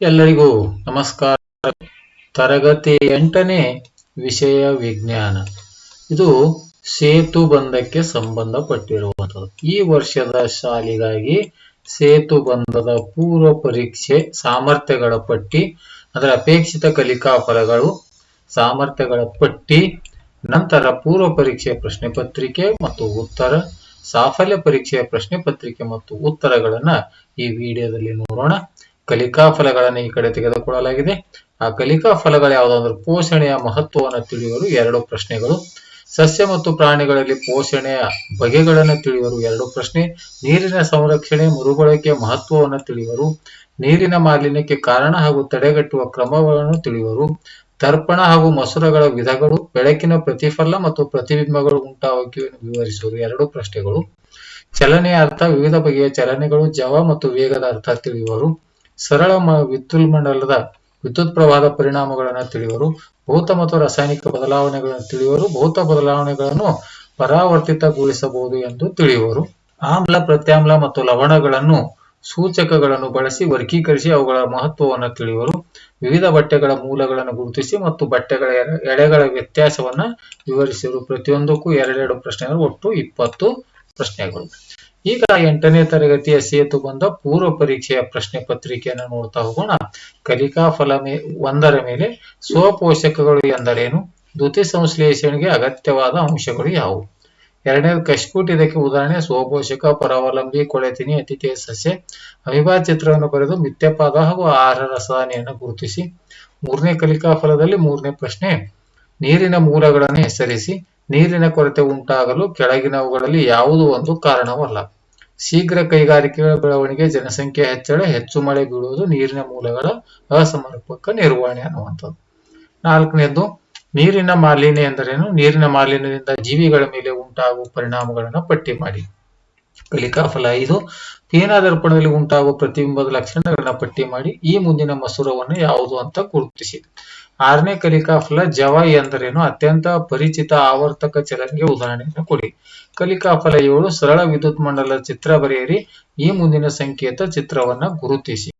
ಎಲ್ಲರಿಗೂ ನಮಸ್ಕಾರ. ತರಗತಿ ಎಂಟನೇ ವಿಷಯ ವಿಜ್ಞಾನ. ಇದು ಸೇತು ಬಂಧಕ್ಕೆ ಸಂಬಂಧಪಟ್ಟಿರುವಂಥದ್ದು. ಈ ವರ್ಷದ ಶಾಲೆಗಾಗಿ ಸೇತು ಬಂಧದ ಪೂರ್ವ ಪರೀಕ್ಷೆ ಸಾಮರ್ಥ್ಯಗಳ ಪಟ್ಟಿ, ಅದರ ಅಪೇಕ್ಷಿತ ಕಲಿಕಾ ಫಲಗಳು, ಸಾಮರ್ಥ್ಯಗಳ ಪಟ್ಟಿ, ನಂತರ ಪೂರ್ವ ಪರೀಕ್ಷೆಯ ಪ್ರಶ್ನೆ ಪತ್ರಿಕೆ ಮತ್ತು ಉತ್ತರ, ಸಾಫಲ್ಯ ಪರೀಕ್ಷೆಯ ಪ್ರಶ್ನೆ ಪತ್ರಿಕೆ ಮತ್ತು ಉತ್ತರಗಳನ್ನ ಈ ವಿಡಿಯೋದಲ್ಲಿ ನೋಡೋಣ. ಕಲಿಕಾ ಫಲಗಳನ್ನು ಈ ಕಡೆ ತೆಗೆದುಕೊಳ್ಳಲಾಗಿದೆ. ಆ ಕಲಿಕಾ ಫಲಗಳು ಯಾವುದಂದ್ರೆ ಪೋಷಣೆಯ ಮಹತ್ವವನ್ನು ತಿಳಿಯಲು ಎರಡು ಪ್ರಶ್ನೆಗಳು. ಸಸ್ಯ ಮತ್ತು ಪ್ರಾಣಿಗಳಲ್ಲಿ ಪೋಷಣೆಯ ಬಗೆಗಳನ್ನು ತಿಳಿಯಲು ಎರಡು ಪ್ರಶ್ನೆ. ನೀರಿನ ಸಂರಕ್ಷಣೆ ಮರುಬಳಕೆಯ ಮಹತ್ವವನ್ನು ತಿಳಿಯಲು, ನೀರಿನ ಮಾಲಿನ್ಯಕ್ಕೆ ಕಾರಣ ಹಾಗೂ ತಡೆಗಟ್ಟುವ ಕ್ರಮಗಳನ್ನು ತಿಳಿಯುವರು ತರ್ಪಣ ಹಾಗೂ ಮಸೂರಗಳ ವಿಧಗಳು, ಬೆಳಕಿನ ಪ್ರತಿಫಲ ಮತ್ತು ಪ್ರತಿಬಿಂಬಗಳು ಉಂಟಾಗುವಿಕೆಯನ್ನು ವಿವರಿಸುವುದು ಎರಡು ಪ್ರಶ್ನೆಗಳು. ಚಲನೆಯ ಅರ್ಥ ವಿವಿಧ ಬಗೆಯ ಚಲನೆಗಳು, ಜವ ಮತ್ತು ವೇಗದ ಅರ್ಥ ತಿಳಿಯುವರು ಸರಳ ವಿದ್ಯುನ್ಮಂಡಲದ ವಿದ್ಯುತ್ ಪ್ರವಾಹದ ಪರಿಣಾಮಗಳನ್ನು ತಿಳಿಯುವರು ಭೌತ ಮತ್ತು ರಾಸಾಯನಿಕ ಬದಲಾವಣೆಗಳನ್ನು ತಿಳಿಯುವರು ಭೌತ ಬದಲಾವಣೆಗಳನ್ನು ಪರಾವರ್ತಿತಗೊಳಿಸಬಹುದು ಎಂದು ತಿಳಿಯುವರು ಆಮ್ಲ, ಪ್ರತ್ಯಾಮ್ಲ ಮತ್ತು ಲವಣಗಳನ್ನು ಸೂಚಕಗಳನ್ನು ಬಳಸಿ ವರ್ಗೀಕರಿಸಿ ಅವುಗಳ ಮಹತ್ವವನ್ನು ತಿಳಿಯುವರು ವಿವಿಧ ಬಟ್ಟೆಗಳ ಮೂಲಗಳನ್ನು ಗುರುತಿಸಿ ಮತ್ತು ಬಟ್ಟೆಗಳ ಎಡೆಗಳ ವ್ಯತ್ಯಾಸವನ್ನ ವಿವರಿಸಿದರು ಪ್ರತಿಯೊಂದಕ್ಕೂ ಎರಡೆರಡು ಪ್ರಶ್ನೆಗಳು, ಒಟ್ಟು ಇಪ್ಪತ್ತು ಪ್ರಶ್ನೆಗಳು. ಈಗ ಎಂಟನೇ ತರಗತಿಯ ಸೇತು ಬಂದ ಪೂರ್ವ ಪರೀಕ್ಷೆಯ ಪ್ರಶ್ನೆ ಪತ್ರಿಕೆಯನ್ನು ನೋಡ್ತಾ ಹೋಗೋಣ. ಕಲಿಕಾ ಫಲ ಮೇ, ಒಂದರ ಮೇಲೆ ಸ್ವಪೋಷಕಗಳು ಎಂದರೇನು? ದ್ಯುತಿ ಸಂಶ್ಲೇಷಣೆಗೆ ಅಗತ್ಯವಾದ ಅಂಶಗಳು ಯಾವುವು? ಎರಡನೇ ಕಶ್ಕೂಟ್ ಇದಕ್ಕೆ ಉದಾಹರಣೆ, ಸ್ವಪೋಷಕ, ಪರಾವಲಂಬಿ, ಕೊಳೆತಿನಿ ಅತಿಥೇಯ ಸಸ್ಯ, ಅವಿಭಾಜ್ಯ ಚಿತ್ರವನ್ನು ಬರೆದು ಮಿಥ್ಯಪಾದ ಹಾಗೂ ಆಹಾರ ರಸಾಯನಿಯನ್ನು ಗುರುತಿಸಿ. ಮೂರನೇ ಕಲಿಕಾ ಫಲದಲ್ಲಿ ಮೂರನೇ ಪ್ರಶ್ನೆ, ನೀರಿನ ಮೂಲಗಳನ್ನು ಹೆಸರಿಸಿ. ನೀರಿನ ಕೊರತೆ ಉಂಟಾಗಲು ಕೆಳಗಿನವುಗಳಲ್ಲಿ ಯಾವುದು ಒಂದು ಕಾರಣವಲ್ಲ. ಶೀಘ್ರ ಕೈಗಾರಿಕೆಗಳ ಬೆಳವಣಿಗೆ ಜನಸಂಖ್ಯೆ ಹೆಚ್ಚಳ, ಹೆಚ್ಚು ಮಳೆ ಬೀಳುವುದು ನೀರಿನ ಮೂಲಗಳ ಅಸಮರ್ಪಕ ನಿರ್ವಹಣೆ ಅನ್ನುವಂಥದ್ದು. ನಾಲ್ಕನೇದು, ನೀರಿನ ಮಾಲಿನ್ಯ ಎಂದರೇನು? ನೀರಿನ ಮಾಲಿನ್ಯದಿಂದ ಜೀವಿಗಳ ಮೇಲೆ ಉಂಟಾಗುವ ಪರಿಣಾಮಗಳನ್ನು ಪಟ್ಟಿ ಮಾಡಿ. ಕಲಿಕಾ ಇದು ಪೀನ ದರ್ಪಣದಲ್ಲಿ ಉಂಟಾಗುವ ಪ್ರತಿಬಿಂಬದ ಲಕ್ಷಣಗಳನ್ನ ಪಟ್ಟಿ ಮಾಡಿ ಈ ಮುಂದಿನ ಮಸೂರವನ್ನು ಯಾವುದು ಅಂತ ಗುರುತಿಸಿ. ಆರನೇ ಕಲಿಕಾಫಲ ಜವಾಯಿ ಜವ ಎಂದರೇನು ಅತ್ಯಂತ ಪರಿಚಿತ ಆವರ್ತಕ ಚಲನೆಗೆ ಉದಾಹರಣೆಯನ್ನು ಕೊಡಿ. ಕಲಿಕಾಫಲ ಏಳು, ಸರಳ ವಿದ್ಯುತ್ ಮಂಡಲದ ಚಿತ್ರ ಬರೆಯಿರಿ. ಈ ಮುಂದಿನ ಸಂಕೇತ ಚಿತ್ರವನ್ನ ಗುರುತಿಸಿ.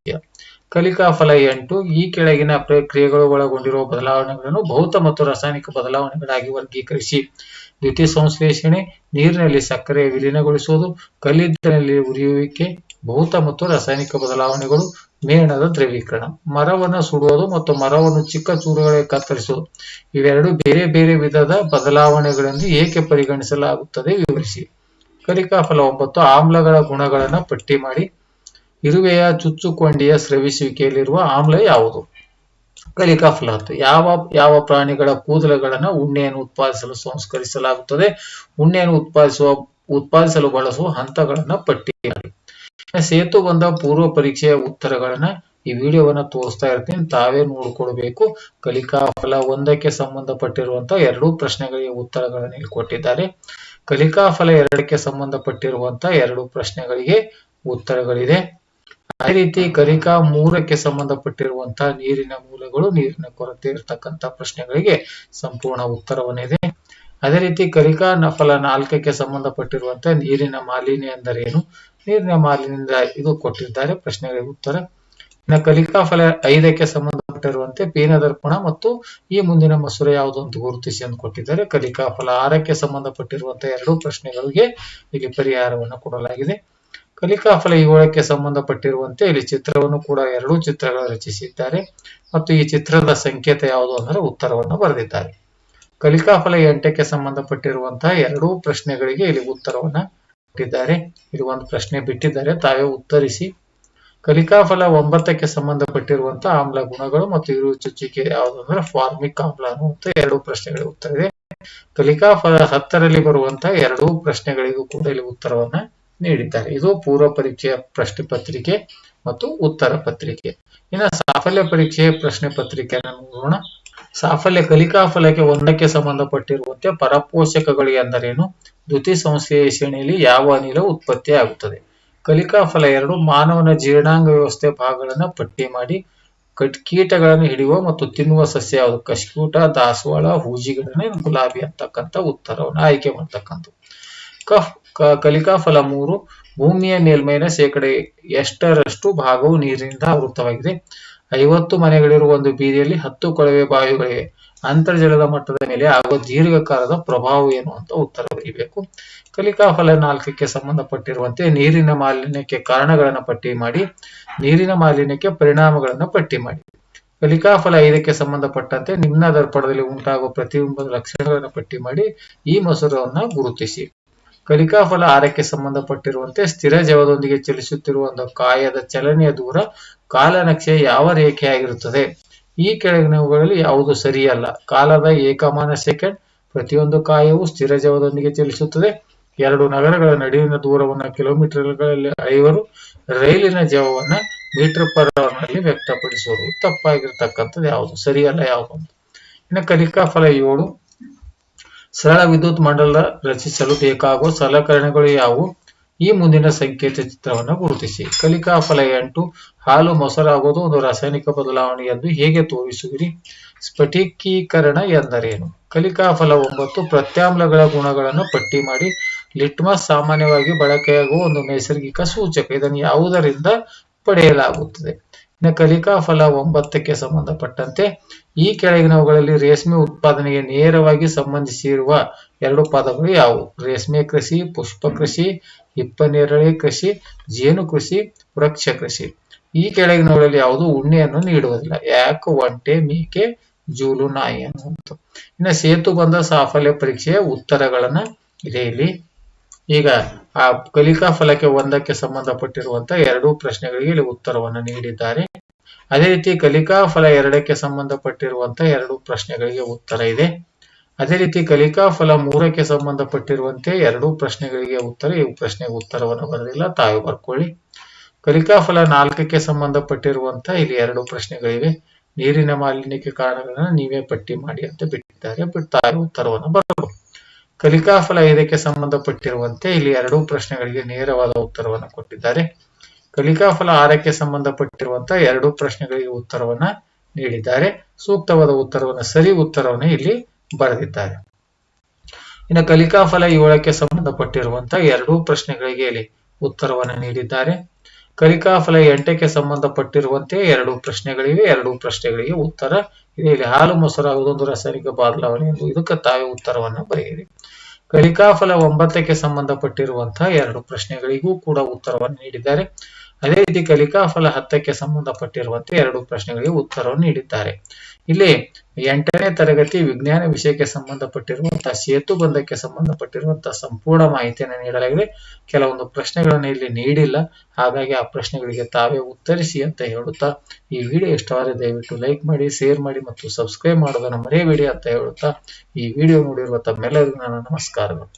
ಕಲಿಕಾ ಫಲ ಎಂಟು ಈ ಕೆಳಗಿನ ಪ್ರಕ್ರಿಯೆಗಳು ಒಳಗೊಂಡಿರುವ ಬದಲಾವಣೆಗಳನ್ನು ಭೌತ ಮತ್ತು ರಾಸಾಯನಿಕ ಬದಲಾವಣೆಗಳಾಗಿ ವರ್ಗೀಕರಿಸಿ. ದ್ವಿತೀಯ ಸಂಶ್ಲೇಷಣೆ, ನೀರಿನಲ್ಲಿ ಸಕ್ಕರೆ ವಿಲೀನಗೊಳಿಸುವುದು, ಕಲ್ಲಿದ್ದಲಿನಲ್ಲಿ ಉರಿಯುವಿಕೆ, ಭೌತ ಮತ್ತು ರಾಸಾಯನಿಕ ಬದಲಾವಣೆಗಳು ಮೇಣದ ದ್ರವೀಕರಣ, ಮರವನ್ನು ಸುಡುವುದು ಮತ್ತು ಮರವನ್ನು ಚಿಕ್ಕ ಚೂರುಗಳಿಗೆ ಕತ್ತರಿಸುವುದು. ಇವೆರಡು ಬೇರೆ ಬೇರೆ ವಿಧದ ಬದಲಾವಣೆಗಳೆಂದು ಏಕೆ ಪರಿಗಣಿಸಲಾಗುತ್ತದೆ ವಿವರಿಸಿ. ಕಲಿಕಾ ಫಲ ಒಂಬತ್ತು ಆಮ್ಲಗಳ ಗುಣಗಳನ್ನು ಪಟ್ಟಿ ಮಾಡಿ. ಇರುವೆಯ ಚುಚ್ಚುಕೊಂಡಿಯ ಸ್ರವಿಸುವಿಕೆಯಲ್ಲಿರುವ ಆಮ್ಲ ಯಾವುದು? ಕಲಿಕಾ ಫಲ ಯಾವ ಯಾವ ಪ್ರಾಣಿಗಳ ಕೂದಲುಗಳನ್ನು ಉಣ್ಣೆಯನ್ನು ಉತ್ಪಾದಿಸಲು ಸಂಸ್ಕರಿಸಲಾಗುತ್ತದೆ? ಉಣ್ಣೆಯನ್ನು ಉತ್ಪಾದಿಸುವ, ಉತ್ಪಾದಿಸಲು ಬಳಸುವ ಹಂತಗಳನ್ನ ಪಟ್ಟಿ ಮಾಡಿ. ಸೇತು ಬಂದ ಪೂರ್ವ ಪರೀಕ್ಷೆಯ ಉತ್ತರಗಳನ್ನ ಈ ವಿಡಿಯೋವನ್ನ ತೋರಿಸ್ತಾ ಇರ್ತೀನಿ. ತಾವೇ ನೋಡ್ಕೊಳ್ಬೇಕು. ಕಲಿಕಾಫಲ ಒಂದಕ್ಕೆ ಸಂಬಂಧಪಟ್ಟಿರುವಂತಹ ಎರಡು ಪ್ರಶ್ನೆಗಳಿಗೆ ಉತ್ತರಗಳನ್ನು ಇಲ್ಲಿ ಕೊಟ್ಟಿದ್ದಾರೆ. ಕಲಿಕಾಫಲ ಎರಡಕ್ಕೆ ಸಂಬಂಧಪಟ್ಟಿರುವಂತಹ ಎರಡು ಪ್ರಶ್ನೆಗಳಿಗೆ ಉತ್ತರಗಳಿದೆ. ಅದೇ ರೀತಿ ಕಲಿಕಾ ಮೂರಕ್ಕೆ ಸಂಬಂಧಪಟ್ಟಿರುವಂತಹ ನೀರಿನ ಮೂಲಗಳು, ನೀರಿನ ಕೊರತೆ ಇರತಕ್ಕಂತ ಪ್ರಶ್ನೆಗಳಿಗೆ ಸಂಪೂರ್ಣ ಉತ್ತರವನ್ನಿದೆ. ಅದೇ ರೀತಿ ಕಲಿಕಾ ನಫಲ ಫಲ ನಾಲ್ಕಕ್ಕೆ ಸಂಬಂಧಪಟ್ಟಿರುವಂತಹ ನೀರಿನ ಮಾಲಿನ್ಯ ಎಂದರೇನು? ನೀರಿನ ಮಾಲಿನ್ಯದಿಂದ ಇದು ಕೊಟ್ಟಿದ್ದಾರೆ. ಪ್ರಶ್ನೆಗಳಿಗೆ ಉತ್ತರ. ಇನ್ನು ಕಲಿಕಾ ಫಲ ಐದಕ್ಕೆ ಸಂಬಂಧಪಟ್ಟಿರುವಂತೆ ಪೀನದರ್ಪಣ ಮತ್ತು ಈ ಮುಂದಿನ ಮಸೂರ ಯಾವುದು ಅಂತ ಗುರುತಿಸಿ ಅಂತ ಕೊಟ್ಟಿದ್ದಾರೆ. ಕಲಿಕಾ ಫಲ ಆರಕ್ಕೆ ಸಂಬಂಧಪಟ್ಟಿರುವಂತಹ ಎರಡು ಪ್ರಶ್ನೆಗಳಿಗೆ ಇಲ್ಲಿ ಪರಿಹಾರವನ್ನು ಕೊಡಲಾಗಿದೆ. ಕಲಿಕಾ ಫಲ ಏಳಕ್ಕೆ ಸಂಬಂಧಪಟ್ಟಿರುವಂತೆ ಇಲ್ಲಿ ಚಿತ್ರವನ್ನು ಕೂಡ ಎರಡೂ ಚಿತ್ರಗಳು ರಚಿಸಿದ್ದಾರೆ. ಮತ್ತು ಈ ಚಿತ್ರದ ಸಂಕೇತ ಯಾವುದು ಅಂದರೆ ಉತ್ತರವನ್ನು ಬರೆದಿದ್ದಾರೆ. ಕಲಿಕಾ ಫಲ ಎಂಟಕ್ಕೆ ಸಂಬಂಧಪಟ್ಟಿರುವಂತಹ ಎರಡೂ ಪ್ರಶ್ನೆಗಳಿಗೆ ಇಲ್ಲಿ ಉತ್ತರವನ್ನ ಕೊಟ್ಟಿದ್ದಾರೆ. ಇಲ್ಲಿ ಒಂದು ಪ್ರಶ್ನೆ ಬಿಟ್ಟಿದ್ದಾರೆ, ತಾವೇ ಉತ್ತರಿಸಿ. ಕಲಿಕಾಫಲ ಒಂಬತ್ತಕ್ಕೆ ಸಂಬಂಧಪಟ್ಟಿರುವಂತಹ ಆಮ್ಲ ಗುಣಗಳು ಮತ್ತು ಇರುವ ಚುಚ್ಚಿಕೆ ಯಾವುದು ಅಂದ್ರೆ ಫಾರ್ಮಿಕ್ ಆಮ್ಲ ಅನ್ನುವಂತ ಎರಡು ಪ್ರಶ್ನೆಗಳಿಗೆ ಉತ್ತರ ಇದೆ. ಕಲಿಕಾಫಲ ಹತ್ತರಲ್ಲಿ ಬರುವಂತಹ ಎರಡೂ ಪ್ರಶ್ನೆಗಳಿಗೂ ಕೂಡ ಇಲ್ಲಿ ಉತ್ತರವನ್ನ ನೀಡಿದ್ದಾರೆ. ಇದು ಪೂರ್ವ ಪರೀಕ್ಷೆಯ ಪ್ರಶ್ನೆ ಪತ್ರಿಕೆ ಮತ್ತು ಉತ್ತರ ಪತ್ರಿಕೆ. ಇನ್ನು ಸಾಫಲ್ಯ ಪರೀಕ್ಷೆಯ ಪ್ರಶ್ನೆ ಪತ್ರಿಕೆಯನ್ನು ನೋಡೋಣ. ಸಾಫಲ್ಯ ಕಲಿಕಾ ಫಲಕ್ಕೆ ಒಂದಕ್ಕೆ ಸಂಬಂಧಪಟ್ಟಿರುವಂತೆ ಪರಪೋಷಕಗಳು ಎಂದರೇನು? ದ್ಯುತಿ ಶ್ರೇಣಿಯಲ್ಲಿ ಯಾವ ಅನಿಲ ಉತ್ಪತ್ತಿ ಆಗುತ್ತದೆ ಕಲಿಕಾ ಫಲ ಎರಡು, ಮಾನವನ ಜೀರ್ಣಾಂಗ ವ್ಯವಸ್ಥೆ ಭಾಗಗಳನ್ನು ಪಟ್ಟಿ ಮಾಡಿ, ಕಟ್ ಕೀಟಗಳನ್ನು ಹಿಡಿಯುವ ಮತ್ತು ತಿನ್ನುವ ಸಸ್ಯ ಯಾವುದು? ಕಶ್ಕೂಟ ದಾಸವಾಳ ಹೂಜಿಗಿಡನೆ ಗುಲಾಬಿ ಅಂತಕ್ಕಂಥ ಉತ್ತರವನ್ನು ಆಯ್ಕೆ ಮಾಡ್ತಕ್ಕಂಥ ಕಫ್ ಕಲಿಕಾ ಫಲ ಮೂರು ಭೂಮಿಯ ಮೇಲ್ಮೈನ ಶೇಕಡ ಎಷ್ಟರಷ್ಟು ಭಾಗವು ನೀರಿನಿಂದ ಆವೃತವಾಗಿದೆ ಐವತ್ತು ಮನೆಗಳಿರುವ ಒಂದು ಬೀದಿಯಲ್ಲಿ ಹತ್ತು ಕೊಳವೆ ಬಾವಿಗಳಿವೆ. ಅಂತರ್ಜಲದ ಮಟ್ಟದ ಮೇಲೆ ಆಗುವ ದೀರ್ಘಕಾಲದ ಪ್ರಭಾವ ಏನು ಅಂತ ಉತ್ತರ ಬರೀಬೇಕು ಕಲಿಕಾ ಫಲ ನಾಲ್ಕಕ್ಕೆ ಸಂಬಂಧಪಟ್ಟಿರುವಂತೆ ನೀರಿನ ಮಾಲಿನ್ಯಕ್ಕೆ ಕಾರಣಗಳನ್ನು ಪಟ್ಟಿ ಮಾಡಿ, ನೀರಿನ ಮಾಲಿನ್ಯಕ್ಕೆ ಪರಿಣಾಮಗಳನ್ನು ಪಟ್ಟಿ ಮಾಡಿ. ಕಲಿಕಾ ಫಲ ಐದಕ್ಕೆ ಸಂಬಂಧಪಟ್ಟಂತೆ ನಿಮ್ನ ದರ್ಪಣದಲ್ಲಿ ಉಂಟಾಗುವ ಪ್ರತಿಬಿಂಬದ ಲಕ್ಷಣಗಳನ್ನು ಪಟ್ಟಿ ಮಾಡಿ ಈ ಮಸೂರವನ್ನ ಗುರುತಿಸಿ. ಕಲಿಕಾ ಫಲ ಆರಕ್ಕೆ ಸಂಬಂಧಪಟ್ಟಿರುವಂತೆ ಸ್ಥಿರ ಜವದೊಂದಿಗೆ ಚಲಿಸುತ್ತಿರುವ ಒಂದು ಕಾಯದ ಚಲನೆಯ ದೂರ ಕಾಲನಕ್ಷೆ ಯಾವ ರೇಖೆಯಾಗಿರುತ್ತದೆ? ಈ ಕೆಳಗಿನವುಗಳಲ್ಲಿ ಯಾವುದು ಸರಿಯಲ್ಲ? ಕಾಲದ ಏಕಮಾನ ಸೆಕೆಂಡ್, ಪ್ರತಿಯೊಂದು ಕಾಯವು ಸ್ಥಿರ ಜವದೊಂದಿಗೆ ಚಲಿಸುತ್ತದೆ. ಎರಡು ನಗರಗಳ ನಡುವಿನ ದೂರವನ್ನು ಕಿಲೋಮೀಟರ್ಗಳಲ್ಲಿ ಐವರು ರೈಲಿನ ಜವವನ್ನು ಮೀಟರ್ ಪರ್ ಅವರ್ನಲ್ಲಿ ವ್ಯಕ್ತಪಡಿಸುವರು ತಪ್ಪಾಗಿರ್ತಕ್ಕಂಥದ್ದು ಯಾವುದು? ಸರಿಯಲ್ಲ ಯಾವುದು ಇನ್ನು ಕಲಿಕಾ ಫಲ ಏಳು ಸರಳ ವಿದ್ಯುತ್ ಮಂಡಲ ರಚಿಸಲು ಬೇಕಾಗುವ ಸಲಕರಣೆಗಳು ಯಾವುವು? ಈ ಮುಂದಿನ ಸಂಕೇತ ಚಿತ್ರವನ್ನು ಗುರುತಿಸಿ. ಕಲಿಕಾ ಫಲ ಎಂಟು, ಹಾಲು ಮೊಸರಾಗುವುದು ಒಂದು ರಾಸಾಯನಿಕ ಬದಲಾವಣೆ ಎಂದು ಹೇಗೆ ತೋರಿಸುವಿರಿ? ಸ್ಫಟಿಕೀಕರಣ ಎಂದರೇನು? ಕಲಿಕಾ ಫಲ ಒಂಬತ್ತು, ಪ್ರತ್ಯಾಮ್ಲಗಳ ಗುಣಗಳನ್ನು ಪಟ್ಟಿ ಮಾಡಿ. ಲಿಟ್ಮಸ್ ಸಾಮಾನ್ಯವಾಗಿ ಬಳಕೆಯಾಗುವ ಒಂದು ನೈಸರ್ಗಿಕ ಸೂಚಕ. ಇದನ್ನು ಯಾವುದರಿಂದ ಪಡೆಯಲಾಗುತ್ತದೆ? ಇನ್ನು ಕಲಿಕಾ ಫಲ ಒಂಬತ್ತಕ್ಕೆ ಸಂಬಂಧಪಟ್ಟಂತೆ ಈ ಕೆಳಗಿನವುಗಳಲ್ಲಿ ರೇಷ್ಮೆ ಉತ್ಪಾದನೆಗೆ ನೇರವಾಗಿ ಸಂಬಂಧಿಸಿರುವ ಎರಡು ಪದಗಳು ಯಾವುವು? ರೇಷ್ಮೆ ಕೃಷಿ, ಪುಷ್ಪ ಕೃಷಿ, ಹಿಪ್ಪನೇರಳೆ ಕೃಷಿ, ಜೇನು ಕೃಷಿ, ವೃಕ್ಷ ಕೃಷಿ. ಈ ಕೆಳಗಿನವುಗಳಲ್ಲಿ ಯಾವುದು ಉಣ್ಣೆಯನ್ನು ನೀಡುವುದಿಲ್ಲ. ಯಾಕೆ? ಒಂಟೆ, ಮೇಕೆ, ಜೂಲು, ನಾಯಿ ಅನ್ನುವಂಥ ಇನ್ನು ಸೇತು ಬಂದ ಸಾಫಲ್ಯ ಪರೀಕ್ಷೆಯ ಉತ್ತರಗಳನ್ನ ಇದೆ ಇಲ್ಲಿ. ಈಗ ಆ ಕಲಿಕಾ ಫಲಕ್ಕೆ ಒಂದಕ್ಕೆ ಸಂಬಂಧಪಟ್ಟಿರುವಂತಹ ಎರಡೂ ಪ್ರಶ್ನೆಗಳಿಗೆ ಇಲ್ಲಿ ಉತ್ತರವನ್ನು ನೀಡಿದ್ದಾರೆ. ಅದೇ ರೀತಿ ಕಲಿಕಾ ಫಲ ಎರಡಕ್ಕೆ ಸಂಬಂಧಪಟ್ಟಿರುವಂತ ಎರಡು ಪ್ರಶ್ನೆಗಳಿಗೆ ಉತ್ತರ ಇದೆ. ಅದೇ ರೀತಿ ಕಲಿಕಾ ಫಲ ಮೂರಕ್ಕೆ ಸಂಬಂಧಪಟ್ಟಿರುವಂತೆ ಎರಡೂ ಪ್ರಶ್ನೆಗಳಿಗೆ ಉತ್ತರ, ಈ ಪ್ರಶ್ನೆಗೆ ಉತ್ತರವನ್ನು ಬರೆದಿಲ್ಲ, ತಾವು ಬರ್ಕೊಳ್ಳಿ. ಕಲಿಕಾ ಫಲ ನಾಲ್ಕಕ್ಕೆ ಸಂಬಂಧಪಟ್ಟಿರುವಂತ ಇಲ್ಲಿ ಎರಡು ಪ್ರಶ್ನೆಗಳಿವೆ. ನೀರಿನ ಮಾಲಿನ್ಯಕ್ಕೆ ಕಾರಣಗಳನ್ನು ನೀವೇ ಪಟ್ಟಿ ಮಾಡಿ ಅಂತ ಬಿಟ್ಟಿದ್ದಾರೆ. ಬಟ್ ತಾಯಿ ಉತ್ತರವನ್ನು ಬರಬಹುದು ಕಲಿಕಾ ಇದಕ್ಕೆ ಸಂಬಂಧಪಟ್ಟಿರುವಂತೆ ಇಲ್ಲಿ ಎರಡೂ ಪ್ರಶ್ನೆಗಳಿಗೆ ನೇರವಾದ ಉತ್ತರವನ್ನು ಕೊಟ್ಟಿದ್ದಾರೆ. ಕಲಿಕಾಫಲ ಆರಕ್ಕೆ ಸಂಬಂಧಪಟ್ಟಿರುವಂತಹ ಎರಡೂ ಪ್ರಶ್ನೆಗಳಿಗೆ ಉತ್ತರವನ್ನ ನೀಡಿದ್ದಾರೆ. ಸೂಕ್ತವಾದ ಉತ್ತರವನ್ನು, ಸರಿ ಉತ್ತರವನ್ನು ಇಲ್ಲಿ ಬರೆದಿದ್ದಾರೆ. ಇನ್ನು ಕಲಿಕಾಫಲ ಏಳಕ್ಕೆ ಸಂಬಂಧಪಟ್ಟಿರುವಂತಹ ಎರಡೂ ಪ್ರಶ್ನೆಗಳಿಗೆ ಇಲ್ಲಿ ಉತ್ತರವನ್ನು ನೀಡಿದ್ದಾರೆ. ಕಲಿಕಾಫಲ ಎಂಟಕ್ಕೆ ಸಂಬಂಧಪಟ್ಟಿರುವಂತೆ ಎರಡು ಪ್ರಶ್ನೆಗಳಿವೆ, ಎರಡು ಪ್ರಶ್ನೆಗಳಿಗೆ ಉತ್ತರ ಇದೆ. ಇಲ್ಲಿ ಹಾಲು ಮೊಸರಾಗುವುದೊಂದು ರಾಸಾಯನಿಕ ಬದಲಾವಣೆ ಎಂದು ಇದಕ್ಕೆ ತಾವೇ ಉತ್ತರವನ್ನು ಬರೆಯಿರಿ. ಕಲಿಕಾ ಫಲ ಒಂಬತ್ತಕ್ಕೆ ಸಂಬಂಧಪಟ್ಟಿರುವಂತಹ ಎರಡು ಪ್ರಶ್ನೆಗಳಿಗೂ ಕೂಡ ಉತ್ತರವನ್ನು ನೀಡಿದ್ದಾರೆ. ಅದೇ ರೀತಿ ಕಲಿಕಾಫಲ ಹತ್ತಕ್ಕೆ ಸಂಬಂಧಪಟ್ಟಿರುವಂತೆ ಎರಡು ಪ್ರಶ್ನೆಗಳಿಗೆ ಉತ್ತರವನ್ನು ನೀಡಿದ್ದಾರೆ. ಇಲ್ಲಿ ಎಂಟನೇ ತರಗತಿ ವಿಜ್ಞಾನ ವಿಷಯಕ್ಕೆ ಸಂಬಂಧಪಟ್ಟಿರುವಂತಹ ಸೇತು ಬಂಧಕ್ಕೆ ಸಂಬಂಧಪಟ್ಟಿರುವಂತಹ ಸಂಪೂರ್ಣ ಮಾಹಿತಿಯನ್ನು ನೀಡಲಾಗಿದೆ. ಕೆಲವೊಂದು ಪ್ರಶ್ನೆಗಳನ್ನು ಇಲ್ಲಿ ನೀಡಿಲ್ಲ. ಹಾಗಾಗಿ ಆ ಪ್ರಶ್ನೆಗಳಿಗೆ ತಾವೇ ಉತ್ತರಿಸಿ ಅಂತ ಹೇಳುತ್ತಾ ಈ ವಿಡಿಯೋ ಇಷ್ಟವಾದರೆ ದಯವಿಟ್ಟು ಲೈಕ್ ಮಾಡಿ, ಶೇರ್ ಮಾಡಿ ಮತ್ತು ಸಬ್ಸ್ಕ್ರೈಬ್ ಮಾಡೋದನ್ನು ಮರೆಯಬೇಡಿ ಅಂತ ಹೇಳುತ್ತಾ ಈ ವಿಡಿಯೋ ನೋಡಿರುವ ತಮ್ಮೆಲ್ಲರಿಗೂ ನನ್ನ ನಮಸ್ಕಾರಗಳು.